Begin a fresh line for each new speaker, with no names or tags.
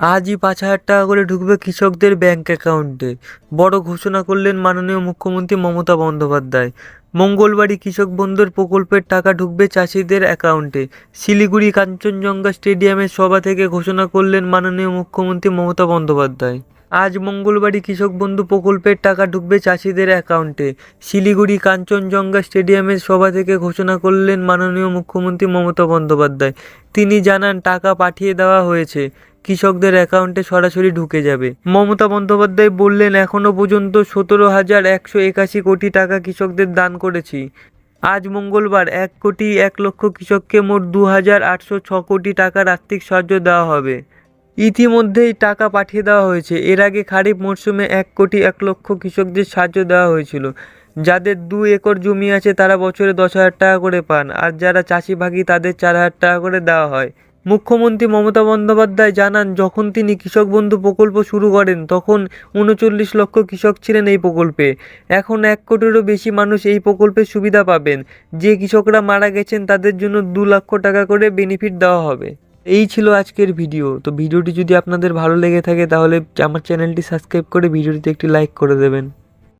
আজই পাঁচ হাজার টাকা করে ঢুকবে কৃষকদের ব্যাংক অ্যাকাউন্টে বড় ঘোষণা করলেন মাননীয় মুখ্যমন্ত্রী মমতা বন্দ্যোপাধ্যায়। মঙ্গলবারই কৃষক বন্ধুর প্রকল্পের টাকা ঢুকবে চাষিদের অ্যাকাউন্টে শিলিগুড়ি কাঞ্চনজঙ্ঘা স্টেডিয়ামের সভা থেকে ঘোষণা করলেন মাননীয় মুখ্যমন্ত্রী মমতা বন্দ্যোপাধ্যায়। আজ মঙ্গলবারই কৃষক বন্ধু প্রকল্পের টাকা ঢুকবে চাষিদের অ্যাকাউন্টে শিলিগুড়ি কাঞ্চনজঙ্ঘা স্টেডিয়ামের সভা থেকে ঘোষণা করলেন মাননীয় মুখ্যমন্ত্রী মমতা বন্দ্যোপাধ্যায়। তিনি জানান, টাকা পাঠিয়ে দেওয়া হয়েছে। কৃষকদের অ্যাকাউন্টে সরাসরি ঢুকে যাবে। মমতা বন্দ্যোপাধ্যায় বললেন এখনও পর্যন্ত সতেরো হাজার একশো একাশি কোটি টাকা কৃষকদের দান করেছি। আজ মঙ্গলবার এক কোটি এক লক্ষ কৃষককে মোট দু হাজার আটশো ছ কোটি টাকার আর্থিক সাহায্য দেওয়া হবে। ইতিমধ্যেই টাকা পাঠিয়ে দেওয়া হয়েছে। এর আগে খারিফ মরশুমে এক কোটি এক লক্ষ কৃষকদের সাহায্য দেওয়া হয়েছিল। যাদের দু একর জমি আছে, তারা বছরে দশ হাজার টাকা করে পান। আর যারা চাষিভাগী তাদের চার হাজার টাকা করে দেওয়া হয়। মুখ্যমন্ত্রী মমতা বন্দ্যোপাধ্যায় জানান, যখন তিনি কৃষক বন্ধু প্রকল্প শুরু করেন, তখন উনচল্লিশ লক্ষ কৃষক ছিলেন এই প্রকল্পে। এখন এক কোটিরও বেশি মানুষ এই প্রকল্পের সুবিধা পাবেন। যে কৃষকরা মারা গেছেন, তাদের জন্য দু লক্ষ টাকা করে বেনিফিট দেওয়া হবে। এই ছিল আজকের ভিডিও। তো ভিডিওটি যদি আপনাদের ভালো লেগে থাকে, তাহলে আমার চ্যানেলটি সাবস্ক্রাইব করে ভিডিওটিতে একটি লাইক করে দেবেন।